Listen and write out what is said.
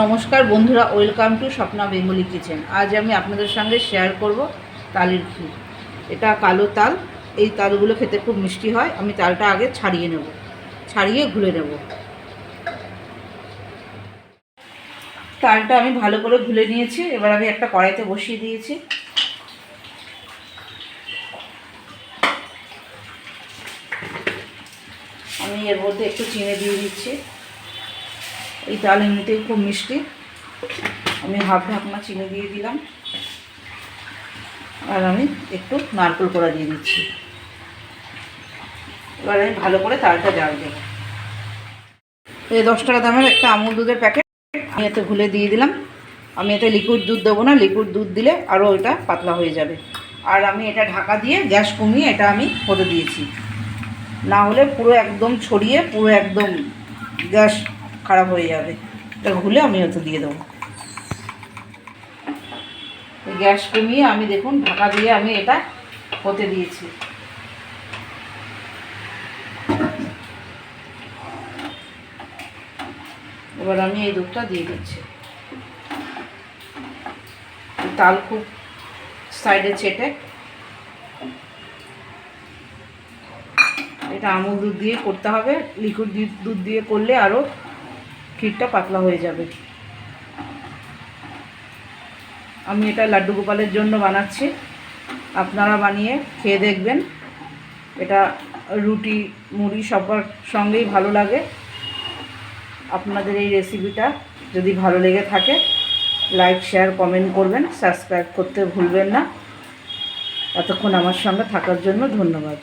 নমস্কার বন্ধুরা, welcome to Swapna Bengali kitchen. আজ আমি আপনাদের সঙ্গে শেয়ার করব তালের ক্ষীর এটা কালো তাল, এই তালগুলো খেতে খুব মিষ্টি হয়। আমি তালটা আগে ছাড়িয়ে নেব, ছাড়িয়ে ঘুরে নেব। তালটা আমি ভালো করে ঘুলে নিয়েছি, এবার আমি একটা কড়াইতে বসিয়ে দিয়েছি। আমি এর মধ্যে একটু চিনি দিয়ে দিচ্ছি। এই তাল এমনিতেই খুব মিষ্টি। আমি হাফ ঢাকনা চিনি দিয়ে দিলাম। আর আমি একটু নারকেল কড়া দিয়ে দিচ্ছি। এবার আমি ভালো করে তালটা জাল দেব। এই দশ টাকা দামের একটা আমুল দুধের প্যাকেট আমি এতে ঘুলে দিয়ে দিলাম। আমি এতে লিকুইড দুধ দেবো না লিকুইড দুধ দিলে আরও এটা পাতলা হয়ে যাবে। আর আমি এটা ঢাকা দিয়ে গ্যাস কমিয়ে এটা আমি হতে দিয়েছি। না হলে পুরো একদম ছড়িয়ে, পুরো একদম গ্যাস খারাপ হয়ে যাবে। এটা ঘুলে আমি হতে দিয়ে দেবো। গ্যাস কমিয়ে আমি দেখুন, ঢাকা দিয়ে আমি এটা হতে দিয়েছি। এবার আমি এই দুধটা দিয়ে দিচ্ছি। তাল খুব সাইডে চেটে এটা আমুল দুধ দিয়ে করতে হবে। লিকুইড দুধ দিয়ে করলে আরও ক্ষীরটা পাতলা হয়ে যাবে। আমি এটা লাড্ডু গোপালের জন্য বানাচ্ছি। আপনারা বানিয়ে খেয়ে দেখবেন। এটা রুটি, মুড়ি সবার সঙ্গেই ভালো লাগে। আপনাদের এই রেসিপিটা যদি ভালো লেগে থাকে, লাইক, শেয়ার, কমেন্ট করবেন। সাবস্ক্রাইব করতে ভুলবেন না। এতক্ষণ আমার সঙ্গে থাকার জন্য ধন্যবাদ।